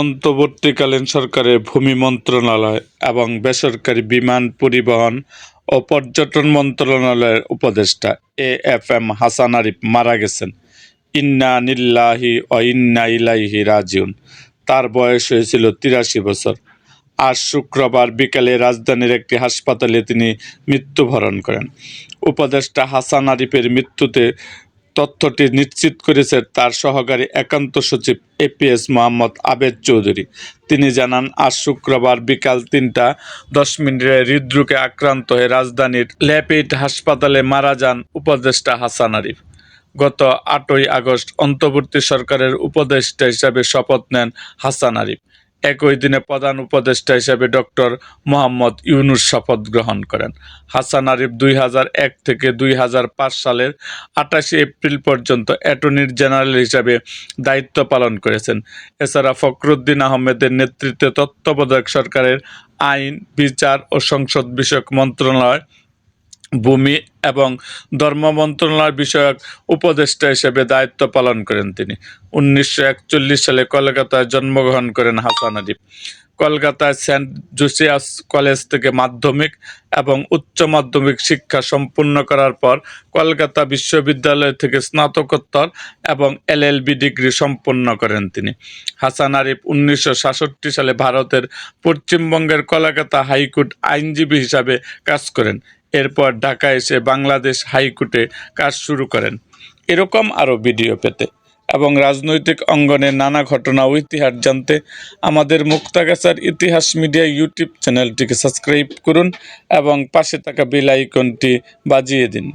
অন্তর্বর্তীকালীন সরকারের ভূমি মন্ত্রণালয় এবং বেসরকারি বিমান পরিবহন ও পর্যটন মন্ত্রণালয়ের উপদেষ্টা A F M Hasan Arif মারা গেছেন। ইন্না নিল্লাহি ও ইন্না ইলাইহি রাজিউন। তার বয়স হয়েছিল তিরাশি বছর। আজ শুক্রবার বিকেলে রাজধানীর একটি হাসপাতালে তিনি মৃত্যুবরণ করেন। উপদেষ্টা হাসান আরিফের মৃত্যুতে তথ্যটি নিশ্চিত করেছে তার সহকারী একান্ত সচিব এপিএস মোহাম্মদ আবেদ চৌধুরী। তিনি জানান, আজ শুক্রবার বিকাল তিনটা দশ মিনিটে হৃদরোগে আক্রান্ত হয়ে রাজধানীর ল্যাপিড হাসপাতালে মারা যান উপদেষ্টা হাসান আরিফ। গত আটই আগস্ট অন্তর্বর্তী সরকারের উপদেষ্টা হিসাবে শপথ নেন হাসান আরিফ। একই দিনে প্রধান উপদেষ্টা হিসেবে ডক্টর মোহাম্মদ ইউনুস শপথ গ্রহণ করেন। হাসান আরিফ দুই হাজার এক থেকে দুই হাজার পাঁচ সালের আটাশে এপ্রিল পর্যন্ত অ্যাটর্নি জেনারেল হিসাবে দায়িত্ব পালন করেছেন। এছাড়া ফখরুদ্দিন আহমেদের নেতৃত্বে তত্ত্বাবধায়ক সরকারের আইন, বিচার ও সংসদ বিষয়ক মন্ত্রণালয় ভূমি এবং ধর্ম মন্ত্রণালয় বিষয়ক উপদেষ্টা হিসেবে দায়িত্ব পালন করেন তিনি। উনিশশো একচল্লিশ সালে কলকাতায় জন্মগ্রহণ করেন হাসান আরিফ কলকাতায় সেন্ট জোসিয়াস কলেজ থেকে মাধ্যমিক এবং উচ্চ মাধ্যমিক শিক্ষা সম্পূর্ণ করার পর কলকাতা বিশ্ববিদ্যালয় থেকে স্নাতকোত্তর এবং এলএলবি ডিগ্রি সম্পন্ন করেন তিনি। হাসান আরিফ উনিশশো সাতষট্টি সালে ভারতের পশ্চিমবঙ্গের কলকাতা হাইকোর্ট আইনজীবী হিসাবে কাজ করেন। এরপর ঢাকা এসে বাংলাদেশ হাইকোর্টে কাজ শুরু করেন। এরকম আরও ভিডিও পেতে এবং রাজনৈতিক অঙ্গনে নানা ঘটনা ও ইতিহাস জানতে আমাদের মুক্তাগাছার ইতিহাস মিডিয়া ইউটিউব চ্যানেলটিকে সাবস্ক্রাইব করুন এবং পাশে থাকা বেল আইকনটি বাজিয়ে দিন।